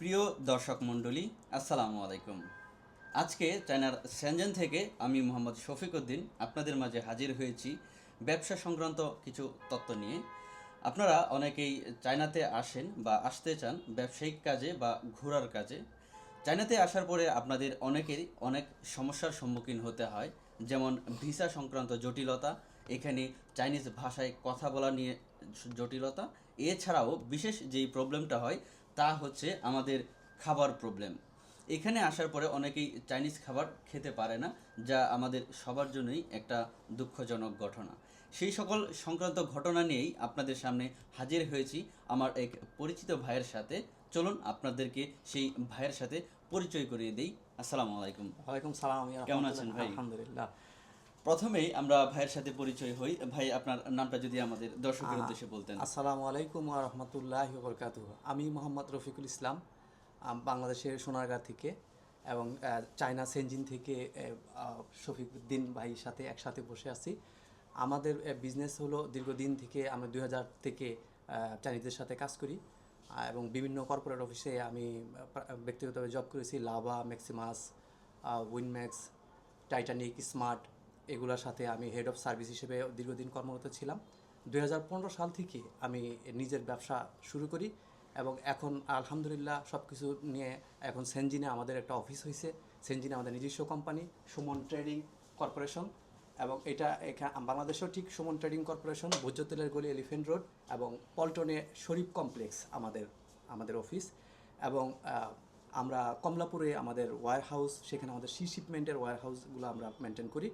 প্রিয় দর্শক মণ্ডলী, আসসালামু আলাইকুম। আজকে চায়নার সেনজেন থেকে আমি মোহাম্মদ শফিকউদ্দিন আপনাদের মাঝে হাজির হয়েছি ব্যবসা সংক্রান্ত কিছু তত্ত্ব নিয়ে। আপনারা অনেকেই চায়নাতে আসেন বা আসতে চান ব্যবসায়িক কাজে বা ঘোরার কাজে। চায়নাতে আসার পরে আপনাদের অনেকেরই অনেক সমস্যার সম্মুখীন হতে হয়, যেমন ভিসা সংক্রান্ত জটিলতা, এখানে চাইনিজ ভাষায় কথা বলা নিয়ে জটিলতা। এছাড়াও বিশেষ যেই প্রবলেমটা হয় তা হচ্ছে আমাদের খাবার প্রবলেম এখানে আসার পরে অনেকেই চাইনিজ খাবার খেতে পারে না যা আমাদের সবার জন্যই একটা দুঃখজনক ঘটনা। সেই সকল সংক্রান্ত ঘটনা নিয়েই আপনাদের সামনে হাজির হয়েছি আমার এক পরিচিত ভাইয়ের সাথে। চলুন আপনাদেরকে সেই ভাইয়ের সাথে পরিচয় করিয়ে দেই। আসসালামু আলাইকুম। ওয়ালাইকুম সালাম কেমন আছেন ভাই? আলহামদুলিল্লাহ। প্রথমেই আমরা ভাইয়ের সাথে পরিচয় হই। ভাই আপনার নামটা যদি আমাদের দর্শকের উদ্দেশ্যে বলতেন। আসসালামু আলাইকুম ওয়া রাহমাতুল্লাহি ওয়া বারাকাতুহু। আমি মোহাম্মদ রফিকুল ইসলাম আম বাংলাদেশের সোনারগাঁ থেকে এবং চায়না সেনজিন থেকে আহ, শফিকুদ্দিন ভাইয়ের সাথে একসাথে বসে আছি। আমাদের বিজনেস হলো দীর্ঘদিন থেকে আমরা দুই হাজার থেকে চাইনিজদের সাথে কাজ করি। এবং বিভিন্ন কর্পোরেট অফিসে আমি ব্যক্তিগতভাবে জব করেছি। Lava Maximus Winmax Titanic smart এগুলোর সাথে আমি হেড অফ সার্ভিস হিসেবে দীর্ঘদিন কর্মরত ছিলাম। দু হাজার পনেরো সাল থেকে আমি নিজের ব্যবসা শুরু করি এবং এখন আলহামদুলিল্লাহ সব কিছু নিয়ে এখন সেনজিনে আমাদের একটা অফিস হয়েছে সেনজিনে আমাদের নিজস্ব কোম্পানি সুমন ট্রেডিং কর্পোরেশন এবং এটা এখানে বাংলাদেশেও ঠিক সুমন ট্রেডিং কর্পোরেশন ভোজ্য তেলের গলি এলিফেন্ট রোড এবং পল্টনে শরীফ কমপ্লেক্স আমাদের আমাদের অফিস এবং আমরা কমলাপুরে আমাদের ওয়্যার হাউস সেখানে আমাদের সি শিপমেন্টের ওয়্যার হাউসগুলো আমরা মেনটেন করি।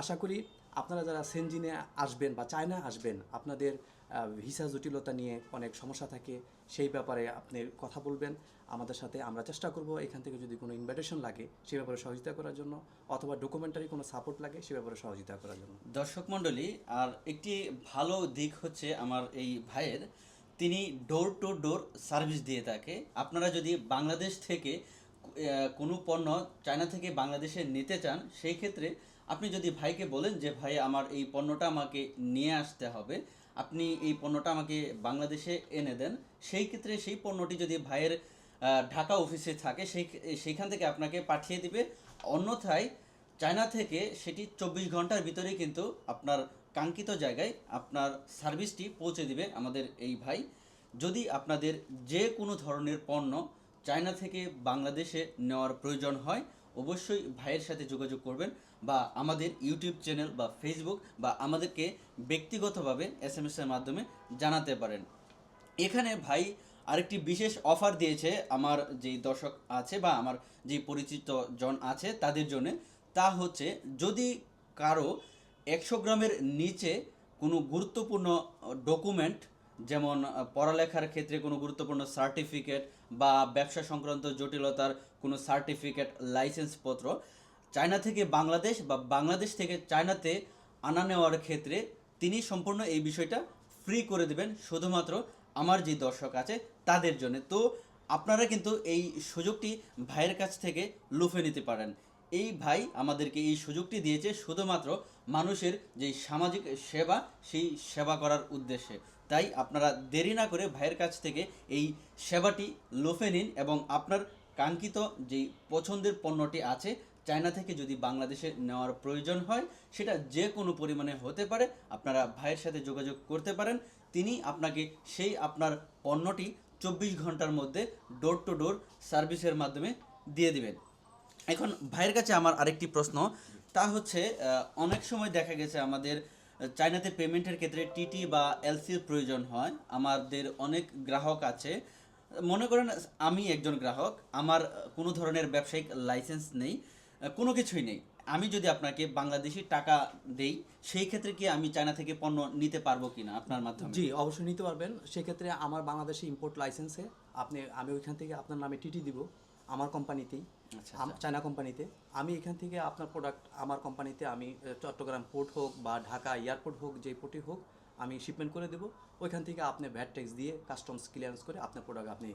আশা করি আপনারা যারা সেনজিনে আসবেন বা চায়না আসবেন, আপনাদের ভিসা জটিলতা নিয়ে অনেক সমস্যা থাকে, সেই ব্যাপারে আপনি কথা বলবেন। আমাদের সাথে আমরা চেষ্টা করব এখান থেকে যদি কোনো ইনভাইটেশন লাগে, সে ব্যাপারে সহযোগিতা করার জন্য, অথবা ডকুমেন্টারি কোনো সাপোর্ট লাগে, সে ব্যাপারে সহযোগিতা করার জন্য। দর্শক মণ্ডলী, আর একটি ভালো দিক হচ্ছে আমার এই ভাইয়ের, তিনি ডোর টু ডোর সার্ভিস দিয়ে থাকে। আপনারা যদি বাংলাদেশ থেকে কোনো পণ্য চায়না থেকে বাংলাদেশে নিতে চান, সেই ক্ষেত্রে আপনি যদি ভাইকে বলেন যে, ভাই, আমার এই পণ্যটা আমাকে নিয়ে আসতে হবে, আপনি এই পণ্যটা আমাকে বাংলাদেশে এনে দেন, সেই ক্ষেত্রে সেই পণ্যটি যদি ভাইয়ের ঢাকা অফিসে থাকে, সেই সেইখান থেকে আপনাকে পাঠিয়ে দিবে। অন্যথায় চায়না থেকে সেটি চব্বিশ ঘণ্টার ভিতরেই কিন্তু আপনার কাঙ্ক্ষিত জায়গায় আপনার সার্ভিসটি পৌঁছে দিবে আমাদের এই ভাই। যদি আপনাদের যে কোনো ধরনের পণ্য চায়না থেকে বাংলাদেশে নেওয়ার প্রয়োজন হয় অবশ্যই ভাইয়ের সাথে যোগাযোগ করবেন বা আমাদের ইউটিউব চ্যানেল বা ফেসবুক বা আমাদেরকে ব্যক্তিগতভাবে এস এম এর মাধ্যমে জানাতে পারেন। এখানে ভাই আরেকটি বিশেষ অফার দিয়েছে আমার যেই দর্শক আছে বা আমার যে পরিচিত জন আছে তাদের জন্য। তা হচ্ছে যদি কারও একশো গ্রামের নিচে কোনো গুরুত্বপূর্ণ ডকুমেন্ট যেমন পড়ালেখার ক্ষেত্রে কোনো গুরুত্বপূর্ণ সার্টিফিকেট বা ব্যবসা সংক্রান্ত জটিলতার কোনো সার্টিফিকেট লাইসেন্সপত্র চায়না থেকে বাংলাদেশ বা বাংলাদেশ থেকে চায়নাতে আনা নেওয়ার ক্ষেত্রে তিনি সম্পূর্ণ এই বিষয়টা ফ্রি করে দেবেন। শুধুমাত্র আমার যে দর্শক আছে, তাদের জন্য। তো আপনারা কিন্তু এই সুযোগটি ভাইয়ের কাছ থেকে লুফে নিতে পারেন। এই ভাই আমাদেরকে এই সুযোগটি দিয়েছে শুধুমাত্র মানুষের যে সামাজিক সেবা, সেই সেবা করার উদ্দেশ্যে। তাই আপনারা দেরি না করে ভাইয়ের কাছ থেকে এই সেবাটি লুফে নিন এবং আপনার কাঙ্ক্ষিত যেই পছন্দের পণ্যটি আছে, চায়না থেকে যদি বাংলাদেশে নেওয়ার প্রয়োজন হয়, সেটা যে কোনো পরিমাণে হতে পারে, আপনারা ভাইয়ের সাথে যোগাযোগ করতে পারেন। তিনি আপনাকে সেই আপনার পণ্যটি চব্বিশ ঘণ্টার মধ্যে ডোর টু ডোর সার্ভিসের মাধ্যমে দিয়ে দিবেন। এখন ভাইয়ের কাছে আমার আরেকটি প্রশ্ন। তা হচ্ছে অনেক সময় দেখা গেছে আমাদের চায়নাতে পেমেন্টের ক্ষেত্রে টিটি বা এলসির প্রয়োজন হয়। আমাদের অনেক গ্রাহক আছে মনে করেন আমি একজন গ্রাহক আমার কোনো ধরনের ব্যবসায়িক লাইসেন্স নেই কোনো কিছুই নেই। আমি যদি আপনাকে বাংলাদেশি টাকা দেই সেই ক্ষেত্রে কি আমি চায়না থেকে পণ্য নিতে পারব কিনা আপনার মাধ্যমে? জি অবশ্যই নিতে পারবেন। সেক্ষেত্রে আমার বাংলাদেশে ইম্পোর্ট লাইসেন্সে আপনি আমি ওইখান থেকে আপনার নামে টিটি দিব আমার কোম্পানিতেই আচ্ছা, চায়না কোম্পানিতে আমি এখান থেকে আপনার প্রোডাক্ট আমার কোম্পানিতে আমি চট্টগ্রাম পোর্ট হোক বা ঢাকা এয়ারপোর্ট হোক যে পোর্টে হোক আমি শিপমেন্ট করে দেবো। ওইখান থেকে আপনি ভ্যাট ট্যাক্স দিয়ে কাস্টমস ক্লিয়ারেন্স করে আপনার প্রোডাক্ট আপনি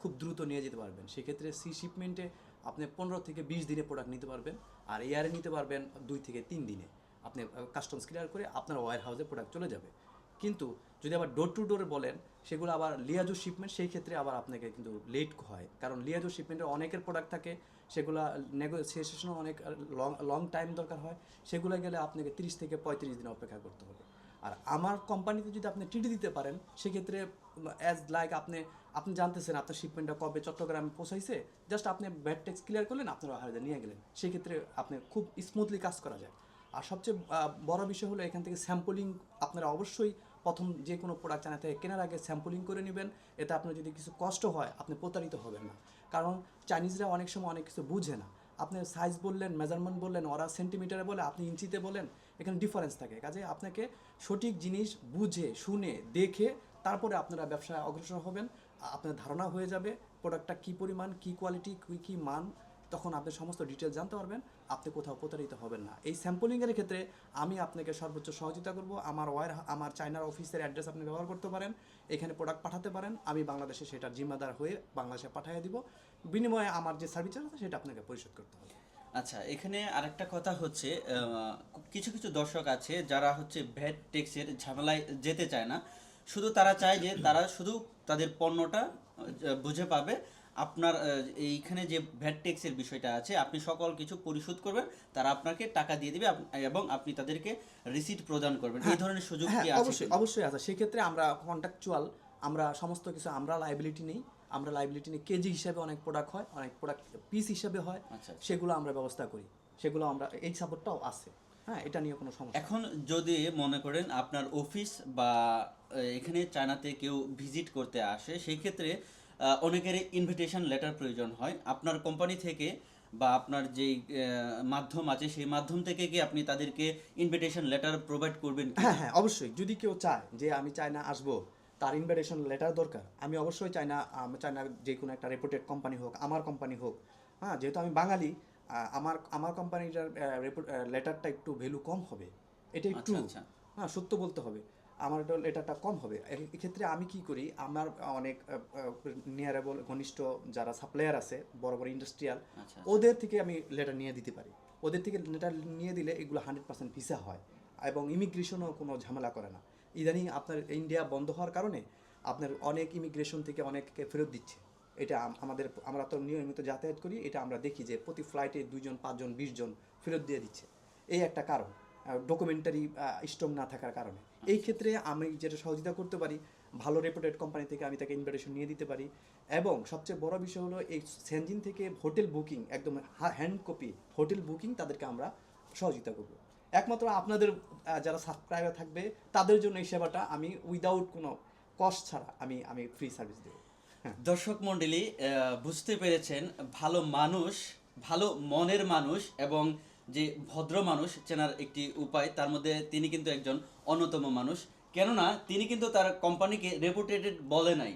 খুব দ্রুত নিয়ে যেতে পারবেন। সেক্ষেত্রে সি শিপমেন্টে আপনি পনেরো থেকে বিশ দিনে প্রোডাক্ট নিতে পারবেন আর এয়ারে নিতে পারবেন দুই থেকে তিন দিনে। আপনি কাস্টমস ক্লিয়ার করে আপনার ওয়ার হাউসে প্রোডাক্ট চলে যাবে। কিন্তু যদি আবার ডোর টু ডোর বলেন, সেগুলো আবার লিয়াজো শিপমেন্ট সেই ক্ষেত্রে আবার আপনাকে কিন্তু লেট হয়। কারণ লিয়াজো শিপমেন্টের অনেকের প্রোডাক্ট থাকে, সেগুলো নেগোসিয়েশনও অনেক লং লং টাইম দরকার হয়। সেগুলো গেলে আপনাকে তিরিশ থেকে পঁয়ত্রিশ দিন অপেক্ষা করতে হবে। আর আমার কোম্পানিতে যদি আপনি টিটি দিতে পারেন, সেক্ষেত্রে অ্যাজ লাইক আপনি আপনি জানতেছেন আপনার শিপমেন্টটা কবে চট্টগ্রামে পৌঁছাইছে জাস্ট আপনি ব্যাড ট্যাক্স ক্লিয়ার করলেন, আপনার হারিয়ে নিয়ে গেলেন। সেক্ষেত্রে আপনি খুব স্মুথলি কাজ করা যায়। আর সবচেয়ে বড় বিষয় হলো এখান থেকে স্যাম্পলিং আপনারা অবশ্যই প্রথম যে কোনো প্রোডাক্ট চায়না থেকে কেনার আগে স্যাম্পলিং করে নেবেন। এতে আপনার যদি কিছু কষ্ট হয়, আপনি প্রতারিত হবেন না। কারণ চাইনিজরা অনেক সময় অনেক কিছু বুঝে না। আপনি সাইজ বললেন মেজারমেন্ট বললেন, ওরা সেন্টিমিটারে বলে, আপনি ইঞ্চিতে বলেন, এখানে ডিফারেন্স থাকে। কাজে আপনাকে সঠিক জিনিস বুঝে, শুনে, দেখে তারপরে আপনারা ব্যবসায় অগ্রসর হবেন। আপনার ধারণা হয়ে যাবে প্রোডাক্টটা কী পরিমাণ, কী কোয়ালিটি কী কী মান, তখন আপনি সমস্ত ডিটেলস জানতে পারবেন। আপনি কোথাও প্রতারিত হবেন না। এই স্যাম্পলিংয়ের ক্ষেত্রে আমি আপনাকে সর্বোচ্চ সহযোগিতা করব। আমার ওয়ার, আমার চায়নার অফিসের অ্যাড্রেস আপনি ব্যবহার করতে পারেন। এখানে প্রোডাক্ট পাঠাতে পারেন। আমি বাংলাদেশে সেটার জিম্মাদার হয়ে বাংলাদেশে পাঠিয়ে দিব। বিনিময়ে আমার যে সার্ভিস আছে সেটা আপনাকে পরিশোধ করতে হবে। আচ্ছা এখানে আরেকটা কথা হচ্ছে কিছু কিছু দর্শক আছে যারা হচ্ছে ভ্যাট ট্যাক্সের ঝামেলায় যেতে চায় না। শুধু তারা চায় যে তারা শুধু তাদের পণ্যটা বুঝে পাবে। আপনার এইখানে যে ভ্যাট ট্যাক্সের বিষয়টা আছে আপনি সকল কিছু পরিশোধ করবেন তারা আপনাকে টাকা দিয়ে দিবে এবং আপনি তাদেরকে রিসিট প্রদান করবেন। এই ধরনের সুযোগ হ্যাঁ কি আছে অবশ্যই অবশ্যই আছে। সেক্ষেত্রে আমরা কন্ট্রাকচুয়াল আমরা সমস্ত কিছু আমরা লাইবিলিটি নেই। আমরা লাইবিলিটি নিয়ে কেজি হিসাবে অনেক প্রোডাক্ট হয় অনেক প্রোডাক্ট পিস হিসাবে হয়। আচ্ছা। সেগুলো আমরা ব্যবস্থা করি। সেগুলো আমরা এই সাপোর্টটাও আছে। হ্যাঁ এটা নিয়ে কোনো সমস্যা এখন যদি মনে করেন আপনার অফিস বা এখানে চায়নাতে কেউ ভিজিট করতে আসে সেই ক্ষেত্রে অনেকেরই ইনভিটেশন লেটার প্রয়োজন হয়। আপনার কোম্পানি থেকে বা আপনার যেই মাধ্যম আছে সেই মাধ্যম থেকে কি আপনি তাদেরকে ইনভিটেশন লেটার প্রোভাইড করবেন হ্যাঁ হ্যাঁ অবশ্যই। যদি কেউ চায় যে আমি চায়না আসব তার ইনভিটেশন লেটার দরকার। আমি অবশ্যই চায়না আমি চায়না যে কোনো একটা রেপুটেড কোম্পানি হোক আমার কোম্পানি হোক হ্যাঁ যেহেতু আমি বাঙালি আমার আমার কোম্পানিটার লেটারটা একটু ভ্যালু কম হবে। এটা একটু আচ্ছা, আচ্ছা। হ্যাঁ সত্য বলতে হবে। আমার এটা লেটারটা কম হবে। এক্ষেত্রে আমি কি করি আমার অনেক নিয়ারেবল ঘনিষ্ঠ যারা সাপ্লায়ার আছে বড় বড় ইন্ডাস্ট্রিয়াল আচ্ছা ওদের থেকে আমি লেটার নিয়ে দিতে পারি। ওদের থেকে লেটার নিয়ে দিলে এগুলো হান্ড্রেড পার্সেন্ট ভিসা হয় এবং ইমিগ্রেশনও কোনো ঝামেলা করে না। ইদানিং আপনার ইন্ডিয়া বন্ধ হওয়ার কারণে আপনার অনেক ইমিগ্রেশন থেকে অনেককে ফেরত দিচ্ছে। এটা আমাদের আমরা তো নিয়মিত যাতায়াত করি এটা আমরা দেখি যে প্রতি ফ্লাইটে দুইজন পাঁচজন বিশজন ফেরত দিয়ে দিচ্ছে। এই একটা কারণ ডকুমেন্টারি স্ট্রং না থাকার কারণে। এই ক্ষেত্রে আমি যেটা সহযোগিতা করতে পারি, ভালো রেপুটেড কোম্পানি থেকে আমি তাকে ইনভিটেশন নিয়ে দিতে পারি এবং সবচেয়ে বড় বিষয় হলো এই সেনজিন থেকে হোটেল বুকিং একদম হ্যান্ড কপি হোটেল বুকিং তাদেরকে আমরা সহযোগিতা করব। একমাত্র আপনাদের যারা সাবস্ক্রাইবার থাকবে তাদের জন্য এই সেবাটা আমি উইদাউট কোনো কস্ট ছাড়া আমি আমি ফ্রি সার্ভিস দেবো। দর্শক মণ্ডলী বুঝতে পেরেছেন, ভালো মানুষ, ভালো মনের মানুষ এবং যে ভদ্র মানুষ চেনার একটি উপায়, তার মধ্যে তিনি কিন্তু একজন অন্যতম মানুষ। কেননা, তিনি কিন্তু তার কোম্পানিকে রেপুটেটেড বলে নাই।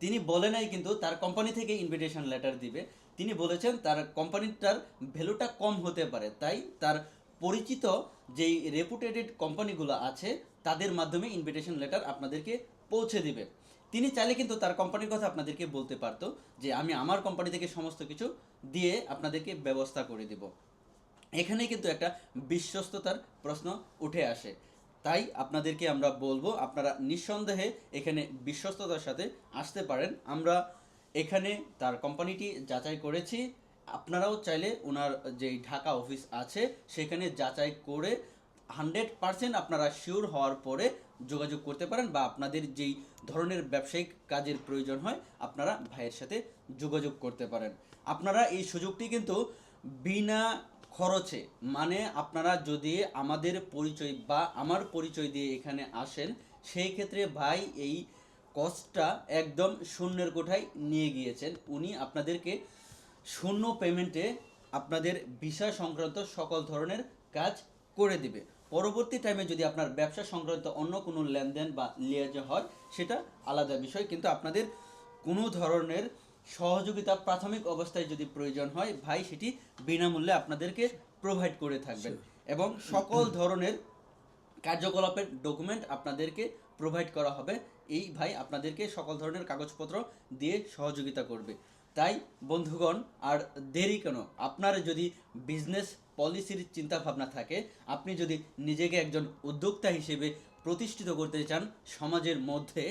তিনি বলে নাই কিন্তু তার কোম্পানি থেকে ইনভিটেশন লেটার দিবে। তিনি বলেছেন তার কোম্পানিটার ভ্যালুটা কম হতে পারে। তাই তার পরিচিত যেই রেপুটেটেড কোম্পানিগুলো আছে, তাদের মাধ্যমে ইনভিটেশন লেটার আপনাদেরকে পৌঁছে দিবে। তিনি চাইলে কিন্তু তার কোম্পানির কথা আপনাদেরকে বলতে পারতো যে, আমি আমার কোম্পানি থেকে সমস্ত কিছু দিয়ে আপনাদেরকে ব্যবস্থা করে দিব। এখানেই কিন্তু একটা বিশ্বস্ততার প্রশ্ন উঠে আসে। তাই আপনাদেরকে আমরা বলব, আপনারা নিঃসন্দেহে এখানে বিশ্বস্ততার সাথে আসতে পারেন। আমরা এখানে তার কোম্পানিটি যাচাই করেছি। আপনারাও চাইলে ওনার যেই ঢাকা অফিস আছে, সেখানে যাচাই করে হান্ড্রেড পার্সেন্ট আপনারা শিওর হওয়ার পরে যোগাযোগ করতে পারেন বা আপনাদের যেই ধরনের ব্যবসায়িক কাজের প্রয়োজন হয়, আপনারা ভাইয়ের সাথে যোগাযোগ করতে পারেন। আপনারা এই সুযোগটি কিন্তু বিনা খরচে। মানে আপনারা যদি আমাদের পরিচয় বা আমার পরিচয় দিয়ে এখানে আসেন, সেই ক্ষেত্রে ভাই এই কস্টটা একদম শূন্যের কোঠায় নিয়ে গিয়েছেন। উনি আপনাদেরকে শূন্য পেমেন্টে আপনাদের ভিসা সংক্রান্ত সকল ধরনের কাজ করে দিবে। পরবর্তী টাইমে যদি আপনার ব্যবসা সংক্রান্ত অন্য কোনো লেনদেন বা লিয়াজে হয়, সেটা আলাদা বিষয়। কিন্তু আপনাদের কোনো ধরনের সহযোগিতা প্রাথমিক অবস্থায় যদি প্রয়োজন হয় ভাই সেটি বিনামূল্যে আপনাদেরকে প্রোভাইড করে থাকবেন। এবং সকল ধরনের কার্যকলাপের ডকুমেন্ট আপনাদেরকে প্রোভাইড করা হবে। এই ভাই আপনাদেরকে সকল ধরনের কাগজপত্র দিয়ে সহযোগিতা করবে। তাই বন্ধুগণ আর দেরি কেন? আপনার যদি বিজনেস পলিসির চিন্তা ভাবনা থাকে আপনি যদি নিজেকে একজন উদ্যোক্তা হিসেবে প্রতিষ্ঠিত করতে চান সমাজের মধ্যে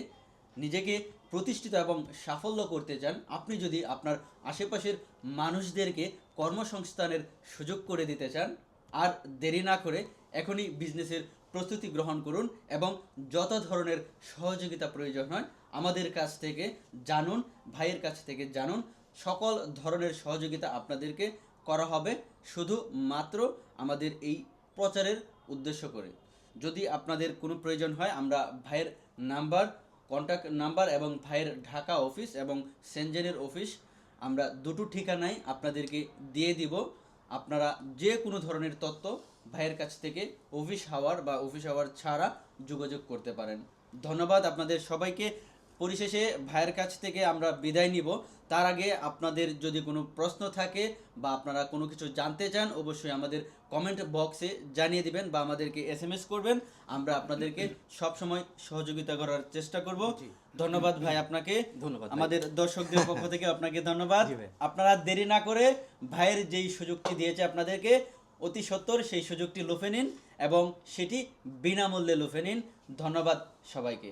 নিজেকে প্রতিষ্ঠিত এবং সাফল্য করতে চান, আপনি যদি আপনার আশেপাশের মানুষদেরকে কর্মসংস্থানের সুযোগ করে দিতে চান, আর দেরি না করে এখনই বিজনেসের প্রস্তুতি গ্রহণ করুন এবং যত ধরনের সহযোগিতা প্রয়োজন হয়, আমাদের কাছ থেকে জানুন, ভাইয়ের কাছ থেকে জানুন, সকল ধরনের সহযোগিতা আপনাদেরকে করা হবে শুধু মাত্র আমাদের এই প্রচারের উদ্দেশ্য করে। যদি আপনাদের কোনো প্রয়োজন হয়, আমরা ভাইয়ের নাম্বার কন্ট্যাক্ট নাম্বার এবং ভাইয়ের ঢাকা অফিস এবং সেনজেনের অফিস আমরা দুটো ঠিকানায় আপনাদেরকে দিয়ে দিব। আপনারা যে কোনো ধরনের তত্ত্ব ভাইয়ের কাছ থেকে অফিস হাওয়ার বা অফিস হাওয়ার ছাড়া যোগাযোগ করতে পারেন। ধন্যবাদ আপনাদের সবাইকে। পরিশেষে ভাইয়ের কাছ থেকে আমরা বিদায় নিব। তার আগে আপনাদের যদি কোনো প্রশ্ন থাকে বা আপনারা কোনো কিছু জানতে চান অবশ্যই আমাদের কমেন্ট বক্সে জানিয়ে দিবেন বা আমাদেরকে এস এম এস করবেন। আমরা আপনাদেরকে সব সময় সহযোগিতা করার চেষ্টা করব। ধন্যবাদ ভাই আপনাকে। ধন্যবাদ আমাদের দর্শকদের পক্ষ থেকে আপনাকে ধন্যবাদ। আপনারা দেরি না করে ভাইয়ের যেই সুযোগটি দিয়েছে আপনাদেরকে অতি সত্বর সেই সুযোগটি লুফে নিন এবং সেটি বিনামূল্যে লুফে নিন। ধন্যবাদ সবাইকে।